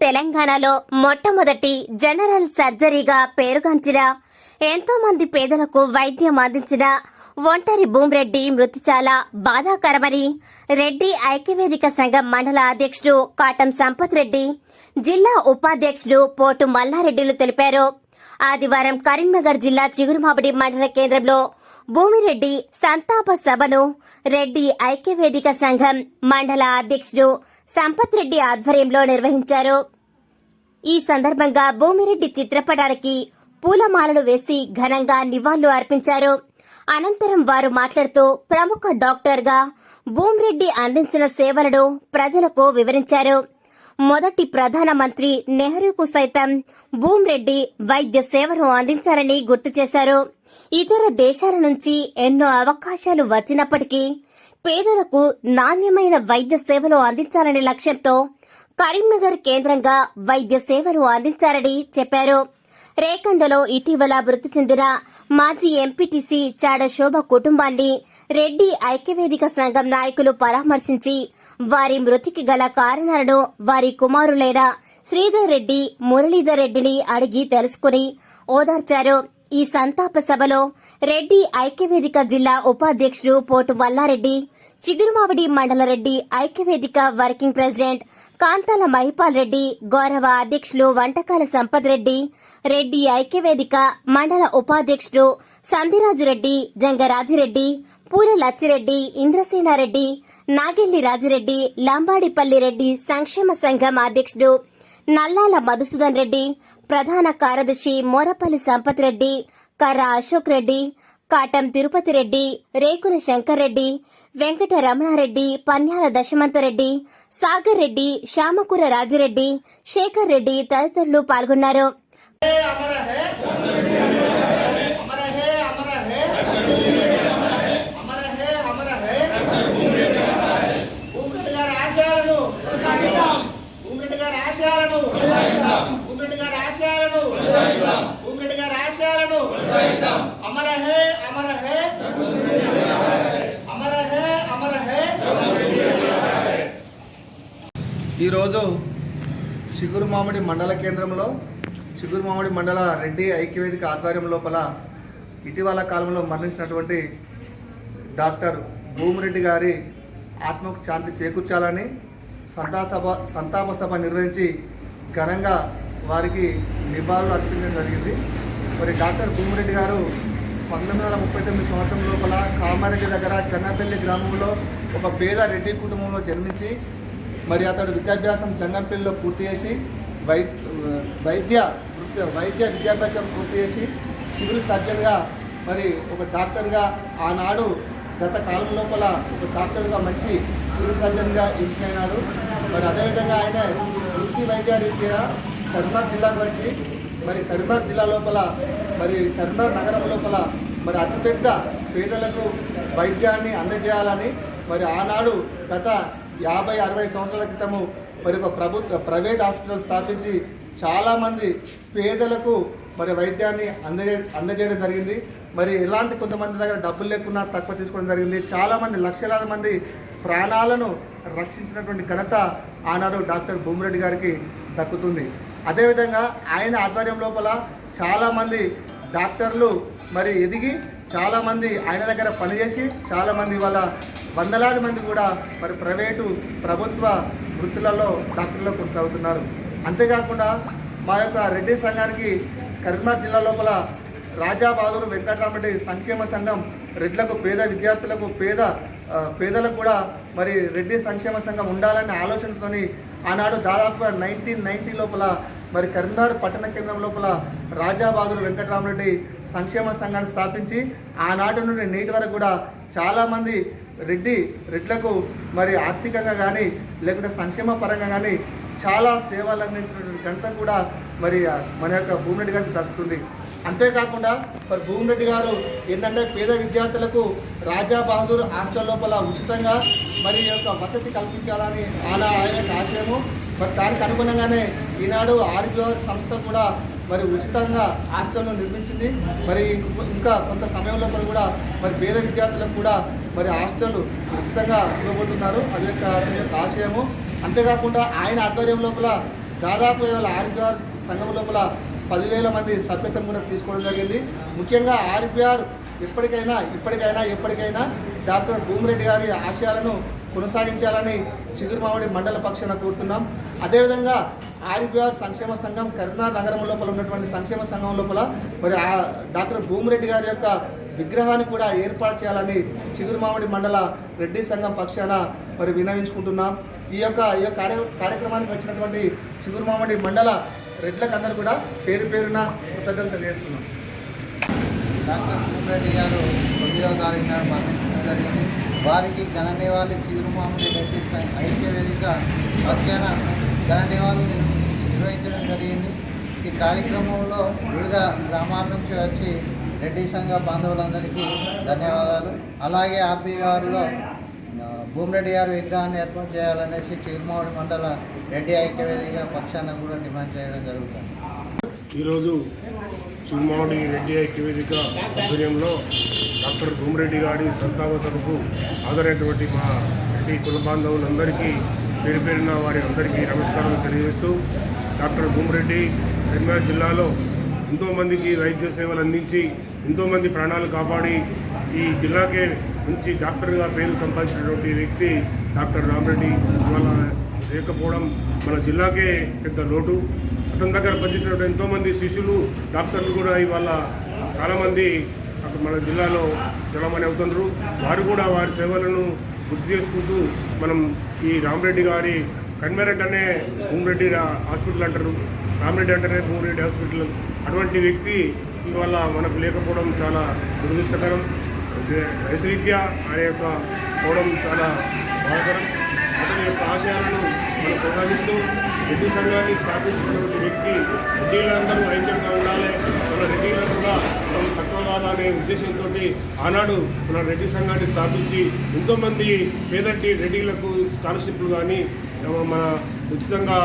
తెలంగాణలో మొట్టమొదటి జనరల్ సర్జరీగా పేరుగాంచిన ఎంతో మంది పేదలకు వైద్యం అందించిన ఒంటరి భూమిరెడ్డి మృతి చాలా బాధాకరమని రెడ్డి ఐక్యవేదిక సంఘం మండల అధ్యక్షుడు కాటం సంపత్ రెడ్డి జిల్లా ఉపాధ్యక్షుడు పోటు మల్లారెడ్డిలు తెలిపారు. ఆదివారం కరీంనగర్ జిల్లా చిగురుమాబడి మండల కేంద్రంలో భూమిరెడ్డి సంతాప సభను రెడ్డి ఐక్యవేదిక సంఘం మండల అధ్యక్షుడు సంపత్ రెడ్డి ఆధ్వర్యంలో నిర్వహించారు. ఈ సందర్భంగా భూమిరెడ్డి చిత్రపటానికి పూలమాలలు వేసి ఘనంగా నివాళులు అర్పించారు. అనంతరం వారు మాట్లాడుతూ ప్రముఖ డాక్టర్గా భూమిరెడ్డి అందించిన సేవలను ప్రజలకు వివరించారు. మొదటి ప్రధానమంత్రి నెహ్రూకు సైతం భూమిరెడ్డి వైద్య సేవలు అందించారని గుర్తు చేశారు. ఇతర దేశాల నుంచి ఎన్నో అవకాశాలు వచ్చినప్పటికీ పేదలకు నాణ్యమైన వైద్య సేవలు అందించాలనే లక్ష్యంతో కరీంనగర్ కేంద్రంగా వైద్య సేవలు అందించారని చెప్పారు. రేకండలో ఇటీవల మృతి చెందిన మాజీ ఎంపీటీసీ చాడ శోభ కుటుంబాన్ని రెడ్డి ఐక్యవేదిక సంఘం నాయకులు పరామర్శించి వారి మృతికి గల కారణాలను వారి కుమారులైన శ్రీధర్ రెడ్డి మురళీధర్ రెడ్డిని అడిగి తెలుసుకుని ఓదార్చారు. ఈ సంతాప సభలో రెడ్డి ఐక్యవేదిక జిల్లా ఉపాధ్యక్షుడు పోటు మల్లారెడ్డి చిగురుమావిడి మండల రెడ్డి ఐక్యవేదిక వర్కింగ్ ప్రెసిడెంట్ కాంతాల మహిపాల్ రెడ్డి గౌరవ అధ్యక్షులు వంటకాల సంపత్ రెడ్డి రెడ్డి ఐక్యవేదిక మండల ఉపాధ్యక్షుడు సంధిరాజు రెడ్డి జంగరాజిరెడ్డి పూల లచ్చిరెడ్డి ఇంద్రసేనారెడ్డి నాగెల్లి రాజిరెడ్డి లంబాడిపల్లి రెడ్డి సంక్షేమ సంఘం అధ్యక్షుడు నల్లాల మధుసూదన్ రెడ్డి ప్రధాన కార్యదర్శి మోరపల్లి సంపత్ రెడ్డి కర్ర అశోక్ రెడ్డి కాటం తిరుపతి రెడ్డి రేకుల శంకర్ రెడ్డి వెంకట రమణారెడ్డి పన్యాల దశమంతరెడ్డి సాగర్ రెడ్డి శ్యామకూర రాజిరెడ్డి శేఖర్ రెడ్డి తదితరులు పాల్గొన్నారు. అమర హే అమర హే ఈరోజు చిగురు మామిడి మండల కేంద్రంలో చిగురు మామిడి మండల రెడ్డి ఐక్యవేదిక ఆధ్వర్యం లోపల ఇటీవల కాలంలో మరణించినటువంటి డాక్టర్ భూమిరెడ్డి గారి ఆత్మకు శాంతి చేకూర్చాలని సంతా సభ సంతాప సభ నిర్వహించి ఘనంగా వారికి నివాళులు అర్పించడం జరిగింది. మరి డాక్టర్ భూమిరెడ్డి గారు పంతొమ్మిది వందల ముప్పై తొమ్మిది సంవత్సరం లోపల కామారెడ్డి దగ్గర చెన్నపల్లి గ్రామంలో ఒక పేద రెడ్డి కుటుంబంలో జన్మించి మరి అతడు విద్యాభ్యాసం చెన్నపల్లిలో పూర్తి చేసి వై వైద్య వృత్తి- వైద్య విద్యాభ్యాసం పూర్తి చేసి సివిల్ సర్జన్గా మరి ఒక డాక్టర్గా ఆనాడు గత కాలం లోపల ఒక డాక్టర్గా మంచి సివిల్ సర్జన్గా ఎంపికైనాడు మరి అదేవిధంగా ఆయన వృత్తి వైద్య రీత్యా కర్నూలు జిల్లాకు వచ్చి మరి కరీంనగర్ జిల్లా లోపల మరి కరీంనగర్ నగరం లోపల మరి అతిపెద్ద పేదలకు వైద్యాన్ని అందజేయాలని మరి ఆనాడు గత యాభై అరవై సంవత్సరాల క్రితము మరి ఒక ప్రభుత్వ ప్రైవేట్ హాస్పిటల్ స్థాపించి చాలామంది పేదలకు మరి వైద్యాన్ని అందజే అందజేయడం జరిగింది. మరి ఎలాంటి కొంతమంది దగ్గర డబ్బులు లేకున్నా తక్కువ తీసుకోవడం జరిగింది. చాలామంది లక్షలాది మంది ప్రాణాలను రక్షించినటువంటి ఘనత ఆనాడు డాక్టర్ భూమిరెడ్డి గారికి దక్కుతుంది. అదేవిధంగా ఆయన ఆధ్వర్యం లోపల చాలామంది డాక్టర్లు మరి ఎదిగి చాలామంది ఆయన దగ్గర పనిచేసి చాలామంది వాళ్ళ వందలాది మంది కూడా మరి ప్రైవేటు ప్రభుత్వ వృత్తులలో డాక్టర్లు కొనసాగుతున్నారు. అంతేకాకుండా మా యొక్క రెడ్డి సంఘానికి కరీంనగర్ జిల్లా లోపల రాజా వెంకటరామరెడ్డి సంక్షేమ సంఘం రెడ్లకు పేద విద్యార్థులకు పేద పేదలకు కూడా మరి రెడ్డి సంక్షేమ సంఘం ఉండాలనే ఆలోచనతోని ఆనాడు దాదాపుగా నైన్టీన్ నైన్టీ లోపల మరి కరీంనగర్ పట్టణ కేంద్రం లోపల రాజా వెంకటరామరెడ్డి సంక్షేమ సంఘాన్ని స్థాపించి ఆనాటి నుండి నేటి వరకు కూడా చాలామంది రెడ్డి రెడ్లకు మరి ఆర్థికంగా కానీ లేకుంటే సంక్షేమ పరంగా కానీ చాలా సేవలు అందించినటువంటి ఘనత కూడా మరి మన యొక్క భూమిరెడ్డి గారికి దక్కుతుంది. అంతేకాకుండా మరి భూమిరెడ్డి గారు ఏంటంటే పేద విద్యార్థులకు రాజా బహదూర్ హాస్టల్ లోపల ఉచితంగా మరి ఈ యొక్క వసతి కల్పించాలని అలా ఆయన ఆశయము. మరి దానికి అనుగుణంగానే ఈనాడు ఆర్బీఓ సంస్థ కూడా మరి ఉచితంగా హాస్టల్ను నిర్మించింది. మరి ఇంకా కొంత సమయంలో కూడా మరి పేద విద్యార్థులకు కూడా మరి హాస్టల్ ఉచితంగా ఇవ్వబోతున్నారు. అది యొక్క ఆశయము అంతేకాకుండా ఆయన ఆధ్వర్యం లోపల దాదాపు ఇవాళ ఆర్బీఆర్ సంఘం లోపల పదివేల మంది సభ్యత్వం కూడా తీసుకోవడం జరిగింది. ముఖ్యంగా ఆర్బీఆర్ ఎప్పటికైనా ఇప్పటికైనా ఎప్పటికైనా డాక్టర్ భూమిరెడ్డి గారి ఆశయాలను కొనసాగించాలని చిగురుమావడి మండల పక్షాన కోరుతున్నాం. అదేవిధంగా ఆర్బీఆర్ సంక్షేమ సంఘం కరీంనగర్ నగరం లోపల ఉన్నటువంటి సంక్షేమ సంఘం లోపల మరి ఆ డాక్టర్ భూమిరెడ్డి గారి యొక్క విగ్రహాన్ని కూడా ఏర్పాటు చేయాలని చిగురుమామిడి మండల రెడ్డి సంఘం పక్షాన మరి విన్నవించుకుంటున్నాం. ఈ యొక్క ఈ యొక్క కార్య కార్యక్రమానికి వచ్చినటువంటి చిగురుమామిడి మండల రెడ్లకు అందరూ కూడా పేరు పేరున కృతజ్ఞతలు తెలియజేస్తున్నాం. డాక్టర్ భూమిరెడ్డి గారు తొమ్మిదవ మరణించడం జరిగింది. వారికి ఘన నివాళి చిరుమామిడి రెడ్డి ఐక్య వేదిక పక్షాన ఘన నివాళులు నిర్వహించడం జరిగింది. ఈ కార్యక్రమంలో వివిధ గ్రామాల నుంచి వచ్చి రెడ్డి సంఘ బాంధవులందరికీ ధన్యవాదాలు. అలాగే ఆర్పీ గారిలో భూమిరెడ్డి గారు విగ్రహాన్ని ఏర్పాటు చేయాలనేసి చిరుమావుడి మండల రెడ్డి ఐక్యవేదిక పక్షాన కూడా డిమాండ్ చేయడం జరుగుతుంది. ఈరోజు చిరుమావడి రెడ్డి ఐక్య వేదిక ఆధ్వర్యంలో డాక్టర్ భూమిరెడ్డి గారి సంతాప సభకు హాజరైనటువంటి మా రెడ్డి కుల బాంధవులందరికీ పేరు పేరున వారి అందరికీ నమస్కారం తెలియజేస్తూ డాక్టర్ భూమిరెడ్డి కరీంనగర్ జిల్లాలో ఎంతోమందికి వైద్య సేవలు అందించి ఎంతోమంది ప్రాణాలు కాపాడి ఈ జిల్లాకే మంచి డాక్టర్గా పేరు సంపాదించినటువంటి వ్యక్తి డాక్టర్ రామరెడ్డి. ఇవాళ లేకపోవడం మన జిల్లాకే పెద్ద లోటు. అతని దగ్గర పనిచేసినటువంటి ఎంతోమంది శిష్యులు డాక్టర్లు కూడా ఇవాళ చాలామంది అక్కడ మన జిల్లాలో జలమని అవుతున్నారు వారు కూడా వారి సేవలను గుర్తు చేసుకుంటూ మనం ఈ రామరెడ్డి గారి కన్మెరెట్ అనే భూమిరెడ్డి హాస్పిటల్ అంటారు. రామరెడ్డి అంటేనే భూమిరెడ్డి హాస్పిటల్. అటువంటి వ్యక్తి ఇవాళ మనకు లేకపోవడం చాలా దురదృష్టకరం. వయసురీత్యా ఆయన యొక్క పోవడం చాలా బాధకరం. అతని యొక్క ఆశయాలను మనం కొనసాగిస్తూ రెడ్డి సంఘాన్ని స్థాపించినటువంటి వ్యక్తి రెడ్డిలందరూ ఐక్యంగా ఉండాలి. మన రెడ్డిలను కూడా మనం తక్కువ అనే ఉద్దేశంతో ఆనాడు మన రెడ్డి సంఘాన్ని స్థాపించి ఎంతోమంది పేదటి రెడ్డిలకు స్కాలర్షిప్లు కానీ మన ఉచితంగా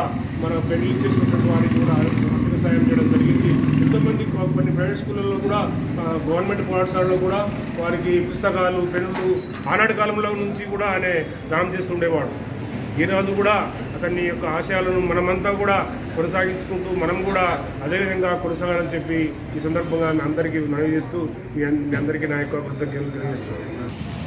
మన పెళ్ళి చేసినటువంటి వారికి కూడా ఆర్థిక సాయం చేయడం జరిగింది. ఎంతోమంది కొన్ని ప్రైవేట్ స్కూళ్ళల్లో కూడా గవర్నమెంట్ పాఠశాలలో కూడా వారికి పుస్తకాలు పెన్నులు ఆనాటి కాలంలో నుంచి కూడా ఆయన దానం చేస్తుండేవాడు. ఈ కూడా అతని యొక్క ఆశయాలను మనమంతా కూడా కొనసాగించుకుంటూ మనం కూడా అదేవిధంగా కొనసాగాలని చెప్పి ఈ సందర్భంగా మీ అందరికీ మనవి చేస్తూ మీ అందరికీ నా యొక్క కృతజ్ఞతలు తెలియజేస్తున్నాను.